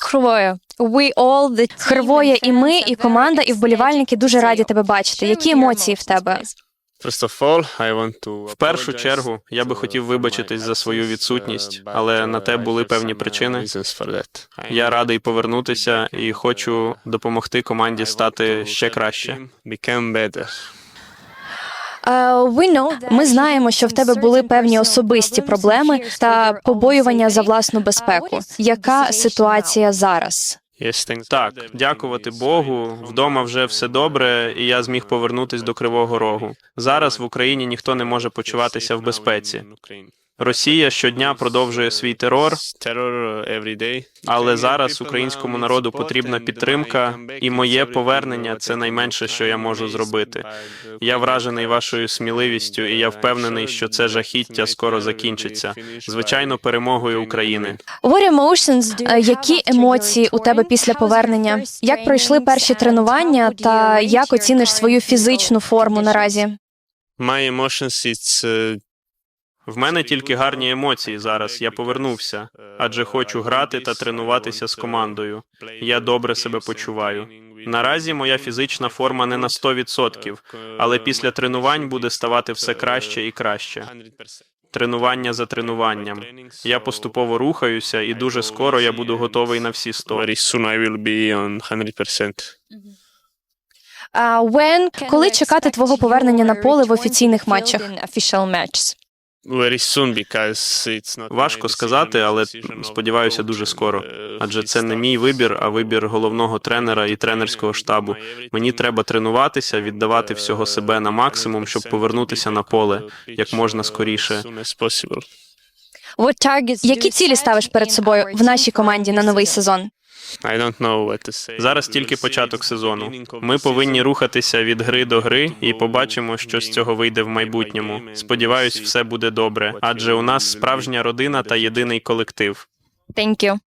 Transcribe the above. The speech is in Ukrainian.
Хровоя, we all the team Хривоя, і ми, і команда, і вболівальники дуже раді тебе бачити. Які емоції в тебе? В першу чергу я би хотів вибачитись за свою відсутність, але на те були певні причини. Я радий повернутися і хочу допомогти команді стати ще краще. Ми знаємо, що в тебе були певні особисті проблеми та побоювання за власну безпеку. Яка ситуація зараз? Так, дякувати Богу. Вдома вже все добре, і я зміг повернутись до Кривого Рогу. Зараз в Україні ніхто не може почуватися в безпеці. Росія щодня продовжує свій терор, але зараз українському народу потрібна підтримка, і моє повернення це найменше, що я можу зробити. Я вражений вашою сміливістю, і я впевнений, що це жахіття скоро закінчиться. Звичайно, перемогою України. What emotions Е, Які емоції у тебе після повернення? Як пройшли перші тренування та як оціниш свою фізичну форму наразі? My emotions, it's, е, в мене тільки гарні емоції зараз. Я повернувся, адже хочу грати та тренуватися з командою. Я добре себе почуваю. Наразі моя фізична форма не на 100%, але після тренувань буде ставати все краще і краще. Тренування за тренуванням. Я поступово рухаюся, і дуже скоро я буду готовий на всі 100. Very soon I will be on 100%. Uh, when Коли чекати твого повернення на поле в офіційних матчах? Важко сказати, але сподіваюся дуже скоро. uh, Адже це не мій вибір, а вибір головного тренера і тренерського штабу. Мені треба тренуватися, віддавати всього себе на максимум, щоб повернутися на поле як можна скоріше. Targets do Які цілі ставиш перед собою в нашій команді на новий сезон? I don't know what to say. Зараз тільки початок сезону. Ми повинні рухатися від гри до гри і побачимо, що з цього вийде в майбутньому. Сподіваюсь, все буде добре, адже у нас справжня родина та єдиний колектив. Thank you.